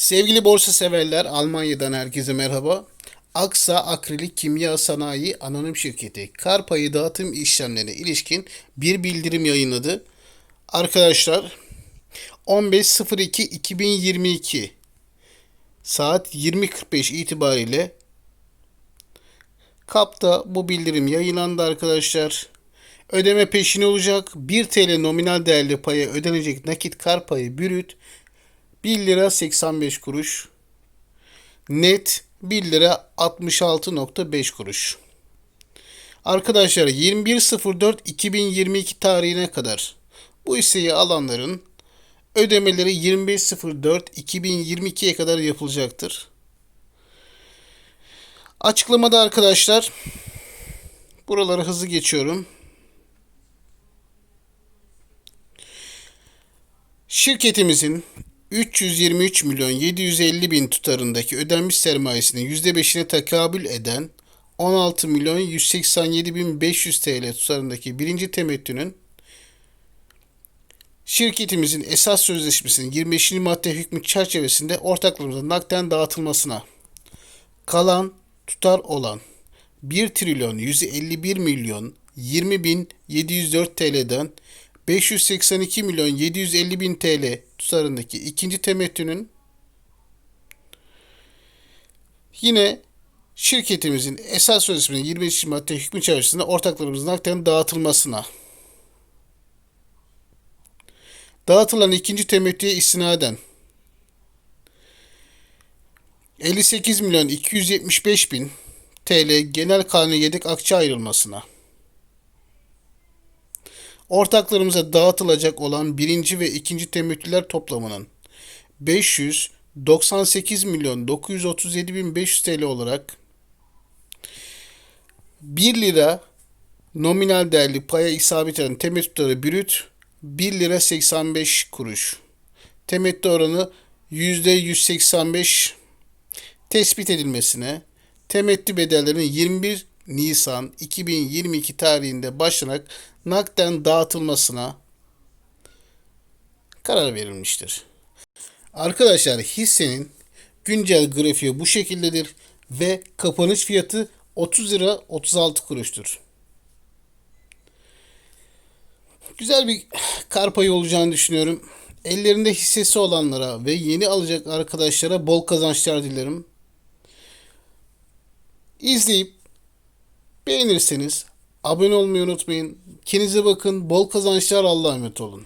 Sevgili borsa severler, Almanya'dan herkese merhaba. Aksa Akrilik Kimya Sanayi Anonim Şirketi kar payı dağıtım işlemlerine ilişkin bir bildirim yayınladı. Arkadaşlar 15.02.2022 saat 20.45 itibariyle KAP'ta bu bildirim yayınlandı arkadaşlar. Ödeme peşin olacak. 1 TL nominal değerli paya ödenecek nakit kar payı brüt 1 lira 85 kuruş. Net 1 lira 66.5 kuruş. Arkadaşlar 21.04.2022 tarihine kadar bu hisseyi alanların ödemeleri 25.04.2022'ye kadar yapılacaktır. Açıklamada arkadaşlar buraları hızlı geçiyorum. Şirketimizin 323 milyon 750 bin tutarındaki ödenmiş sermayesinin %5'ine tekabül eden 16 milyon 187 bin 500 TL tutarındaki birinci temettünün şirketimizin esas sözleşmesinin 25. madde hükmü çerçevesinde ortaklarımıza nakden dağıtılmasına kalan tutar olan 1 trilyon 151 milyon 20 bin 704 TL'den 582 milyon 750 bin TL tutarındaki ikinci temettünün yine şirketimizin esas sözleşmenin 25. madde hükmü çerçevesinde ortaklarımızın nakden dağıtılmasına dağıtılan ikinci temettüye istinaden 58 milyon 275 bin TL genel kanun yedek akçe ayrılmasına ortaklarımıza dağıtılacak olan birinci ve ikinci temettüler toplamının 598 milyon 937 bin 500 TL olarak 1 lira nominal değerli paya isabet eden temettüleri brüt 1 lira 85 kuruş. Temettü oranı %185 tespit edilmesine, temettü bedellerinin 21 Nisan 2022 tarihinde başlanarak nakden dağıtılmasına karar verilmiştir. Arkadaşlar hissenin güncel grafiği bu şekildedir ve kapanış fiyatı 30 lira 36 kuruştur. Güzel bir kar payı olacağını düşünüyorum. Ellerinde hissesi olanlara ve yeni alacak arkadaşlara bol kazançlar dilerim. İzleyip beğenirseniz abone olmayı unutmayın. Kendinize bakın. Bol kazançlar. Allah'a emanet olun.